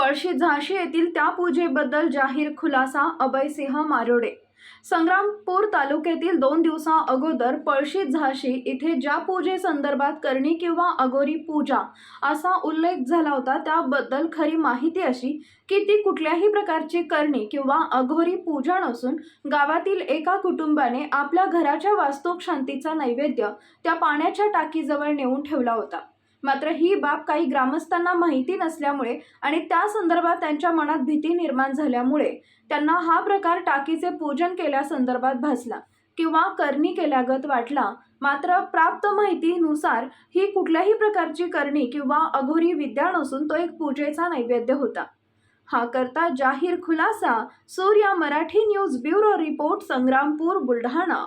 पळशी झाशी येथील त्या पूजेबद्दल जाहीर खुलासा अभयसिंह मारोडे. संग्रामपूर तालुक्यातील दोन दिवसा अगोदर पळशी झाशी इथे ज्या पूजेसंदर्भात करणी किंवा अगोरी पूजा असा उल्लेख झाला होता त्याबद्दल खरी माहिती अशी की ती कुठल्याही प्रकारची करणी किंवा अघोरी पूजा नसून गावातील एका कुटुंबाने आपल्या घराच्या वास्तूक शांतीचा नैवेद्य त्या पाण्याच्या टाकीजवळ नेऊन ठेवला होता. मात्र ही बाब काही ग्रामस्थांना माहिती नसल्यामुळे आणि त्या संदर्भात त्यांच्या मनात भीती निर्माण झाल्यामुळे त्यांना हा प्रकार टाकीचे पूजन केल्यासंदर्भात भासला किंवा करणी केल्यागत वाटला. मात्र प्राप्त माहितीनुसार ही कुठल्याही प्रकारची करणी किंवा अघोरी विद्या नसून तो एक पूजेचा नैवेद्य होता. हा करता जाहीर खुलासा Surya Marathi news bureau report Sangrampur Buldhana.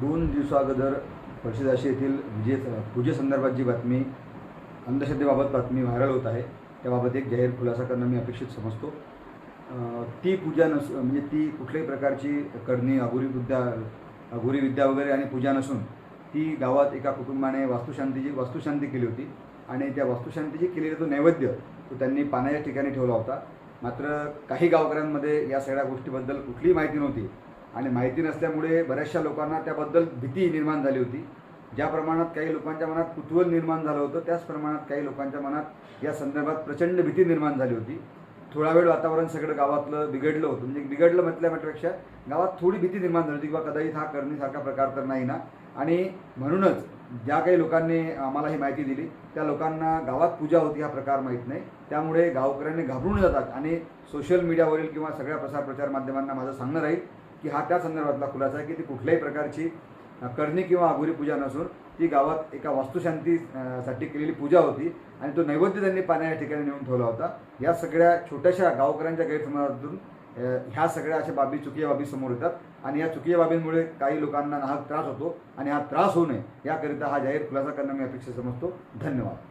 दोन दिवसागदर परिषदाशी येथील विजय पूजेसंदर्भात जी बातमी अंधश्रद्धेबाबत बातमी व्हायरल होत आहे. त्याबाबत एक जाहीर खुलासा करणं मी अपेक्षित समजतो. ती पूजा नस म्हणजे ती कुठल्याही प्रकारची करणी अघोरी विद्या अघोरी विद्या वगैरे आणि पूजा नसून ती गावात एका कुटुंबाने वास्तुशांतीची वास्तुशांती केली होती. आणि त्या वास्तुशांतीची केलेला तो नैवेद्य तो त्यांनी पाण्याच्या ठिकाणी ठेवला होता. मात्र काही गावकऱ्यांमध्ये या सगळ्या गोष्टीबद्दल कुठलीही माहिती नव्हती. आणि माहिती नसल्यामुळे बऱ्याचशा लोकांना त्याबद्दल भीती निर्माण झाली होती. ज्या प्रमाणात काही लोकांच्या मनात कुतूहल निर्माण झालं होतं त्याच प्रमाणात काही लोकांच्या मनात या संदर्भात प्रचंड भीती निर्माण झाली होती. थोडा वेळ वातावरण सगळं गावातलं बिघडलं होतं. म्हणजे बिघडलं म्हटल्या म्हटल्यापेक्षा गावात थोडी भीती निर्माण झाली होती किंवा कदाचित हा करणीसारखा प्रकार तर नाही ना. आणि म्हणूनच ज्या काही लोकांनी आम्हाला ही माहिती दिली त्या लोकांना गावात पूजा होती हा प्रकार माहीत नाही. त्यामुळे गावकऱ्यांनी घाबरून जातात. आणि सोशल मीडियावरील किंवा सगळ्या प्रसार प्रचार माध्यमांना माझं सांगणं राहील की हा त्या संदर्भातला खुलासा आहे की ती कुठल्याही प्रकारची करणी किंवा अघोरी पूजा नसून ती गावात एका वास्तुशांतीसाठी केलेली पूजा होती आणि तो नैवेद्य त्यांनी पाण्या या ठिकाणी नेऊन ठेवला होता. या सगळ्या छोट्याशा गावकऱ्यांच्या गैरसमजातून ह्या सगळ्या अशा बाबी चुकीच्या बाबी समोर येतात आणि या चुकीच्या बाबींमुळे काही लोकांना नाहक त्रास होतो आणि हा त्रास होऊ नये याकरिता हा जाहीर खुलासा करणं मी अपेक्षित समजतो. धन्यवाद.